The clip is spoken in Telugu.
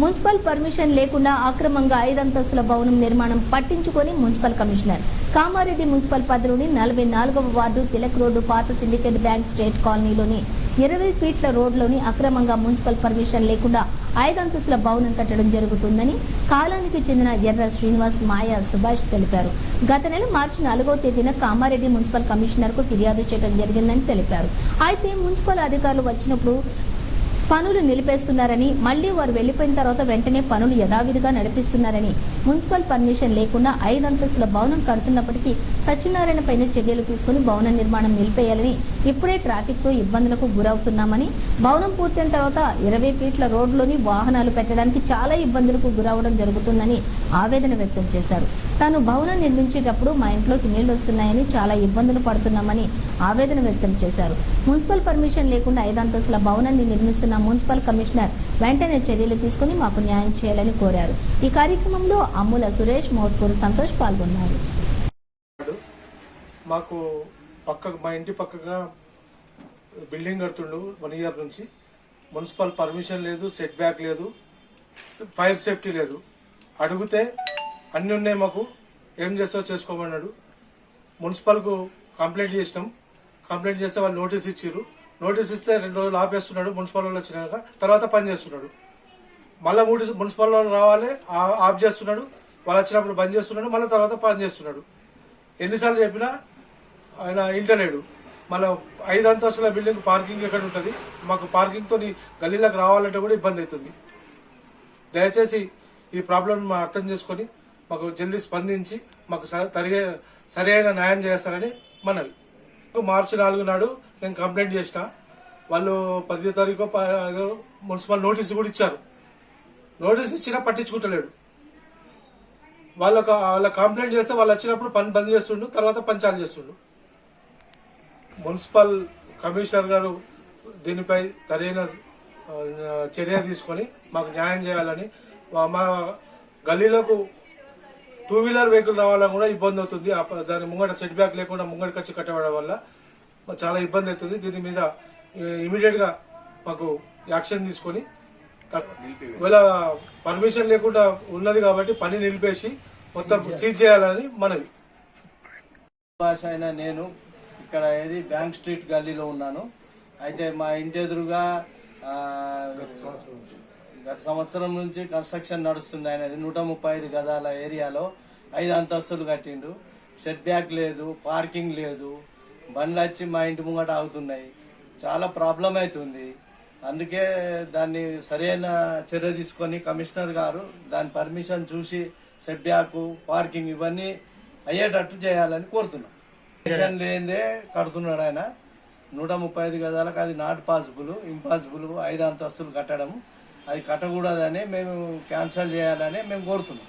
మున్సిపల్ పర్మిషన్ లేకుండా అక్రమంగా ఐదంతస్తుల భవనం నిర్మాణం పట్టించుకొని మున్సిపల్ కమిషనర్. కామారెడ్డి మున్సిపల్ పరిధిలోని నలభై నాలుగవ వార్డు తిలక్ రోడ్డు పాత సిండికేట్ బ్యాంక్ స్టేట్ కాలనీలోని ఇరవై ఫీట్ల రోడ్లోని అక్రమంగా మున్సిపల్ పర్మిషన్ లేకుండా ఐదంతస్తుల భవనం కట్టడం జరుగుతుందని కాలానికి చెందిన ఎర్ర శ్రీనివాస్ మాయా సుభాష్ తెలిపారు. గత నెల మార్చి నాలుగవ తేదీన కామారెడ్డి మున్సిపల్ కమిషనర్కు ఫిర్యాదు చేయడం జరిగిందని తెలిపారు. అయితే మున్సిపల్ అధికారులు వచ్చినప్పుడు పనులు నిలిపేస్తున్నారని మళ్ళీ వారు వెళ్ళిపోయిన తర్వాత వెంటనే పనులు యథావిధిగా నడిపిస్తున్నారని మున్సిపల్ పర్మిషన్ లేకుండా ఐదంతస్తుల భవనం కడుతున్నప్పటికీ సత్యనారాయణ పైన చర్యలు తీసుకుని భవన నిర్మాణం నిలిపేయాలని ఇప్పుడే ట్రాఫిక్తో ఇబ్బందులకు గురవుతున్నామని భవనం పూర్తయిన తర్వాత ఇరవై ఫీట్ల రోడ్లోని వాహనాలు పెట్టడానికి చాలా ఇబ్బందులకు గురవడం జరుగుతుందని ఆవేదన వ్యక్తం చేశారు. తాను భవనం నిర్మించేటప్పుడు మా ఇంట్లోకి నీళ్ళు వస్తున్నాయని చాలా ఇబ్బందులు పడుతున్నామని ఆవేదన వ్యక్తం చేశారు. మున్సిపల్ పర్మిషన్ లేకుండా ఐదంతస్తుల భవనాన్ని నిర్మిస్తున్న మున్సిపల్ కమిషనర్ వెంటనే చర్యలు తీసుకుని మాకు న్యాయం చేయాలని కోరారు. ఈ కార్యక్రమంలో అమ్ముల సురేష్ మోత్పూర్ సంతోష్ పాల్గొన్నారు. మాకు పక్కకు మా ఇంటి పక్కగా బిల్డింగ్ కడుతుండు వన్ ఇయర్ నుంచి. మున్సిపల్ పర్మిషన్ లేదు సెట్ బ్యాక్ లేదు ఫైర్ సేఫ్టీ లేదు. అడిగితే అన్ని ఉన్నాయి మాకు. ఏం చేస్తావో చేసుకోమన్నాడు. మున్సిపల్కు కంప్లైంట్ చేసినాం. కంప్లైంట్ చేస్తే వాళ్ళు నోటీస్ ఇచ్చిర్రు. నోటీస్ ఇస్తే రెండు రోజులు ఆపేస్తున్నాడు మున్సిపల్ వాళ్ళు వచ్చినాక తర్వాత పని చేస్తున్నాడు. మళ్ళీ మూడు మున్సిపల్ వాళ్ళు రావాలి ఆఫ్ చేస్తున్నాడు వాళ్ళు వచ్చినప్పుడు బంద్ చేస్తున్నాడు మళ్ళీ తర్వాత పని చేస్తున్నాడు. ఎన్నిసార్లు చెప్పినా ఆయన ఇంటలేడు. మళ్ళీ ఐదు అంతస్తుల బిల్డింగ్ పార్కింగ్ ఎక్కడ ఉంటుంది? మాకు పార్కింగ్తో గల్లీలోకి రావాలంటే కూడా ఇబ్బంది అవుతుంది. దయచేసి ఈ ప్రాబ్లం అర్థం చేసుకొని మాకు జల్దీ స్పందించి మాకు స- తరిగే సరైన న్యాయం చేస్తారని మనవి. మార్చి నాలుగు నాడు నేను కంప్లైంట్ చేసిన. వాళ్ళు పదో తారీఖు ప- ఏదో మున్సిపల్ నోటీస్ కూడా ఇచ్చారు. నోటీస్ ఇచ్చినా పట్టించుకుంటలేడు. వాళ్ళ వాళ్ళ కంప్లైంట్ చేస్తే వాళ్ళు వచ్చినప్పుడు పని బంద్ చేస్తుండు తర్వాత పని చాలు చేస్తుండు. మున్సిపల్ కమిషనర్ గారు దీనిపై సరైన చర్య తీసుకొని మాకు న్యాయం చేయాలని మా- మా గల్లీలకు టూ వీలర్ వెహికల్ రావాలని కూడా ఇబ్బంది అవుతుంది. దాని ముంగట సెట్ బ్యాక్ లేకుండా ముంగడికి వచ్చి కట్టబడడం వల్ల చాలా ఇబ్బంది అవుతుంది. దీని మీద ఇమీడియట్గా మాకు యాక్షన్ తీసుకొని ఒకవేళ పర్మిషన్ లేకుండా ఉన్నది కాబట్టి పని నిలిపేసి మొత్తం సీజ్ చేయాలని మనవి. భాష అయిన నేను ఇక్కడ ఏది బ్యాంక్ స్ట్రీట్ గల్లీలో ఉన్నాను. అయితే మా ఇంటి ఎదురుగా గత సంవత్సరం నుంచి కన్స్ట్రక్షన్ నడుస్తుంది అనేది నూట ముప్పై ఐదు గదాల ఏరియాలో ఐదు అంతస్తులు కట్టిండు షెడ్ బ్యాక్ లేదు పార్కింగ్ లేదు. బండ్లు వచ్చి మా ఇంటి ముంగట ఆగుతున్నాయి. చాలా ప్రాబ్లం అవుతుంది. అందుకే దాన్ని సరైన చర్య తీసుకొని కమిషనర్ గారు దాని పర్మిషన్ చూసి షెడ్ బ్యాక్ పార్కింగ్ ఇవన్నీ అయ్యేటట్టు చేయాలని కోరుతున్నాం. పర్మిషన్ లేదే కడుతున్నాడు ఆయన. నూట ముప్పై ఐదు గదాలకు అది నాట్ పాసిబుల్ ఇంపాసిబుల్. ఐదు అంతస్తులు కట్టడం అది కట్టకూడదని మేము క్యాన్సల్ చేయాలని మేము కోరుతున్నాం.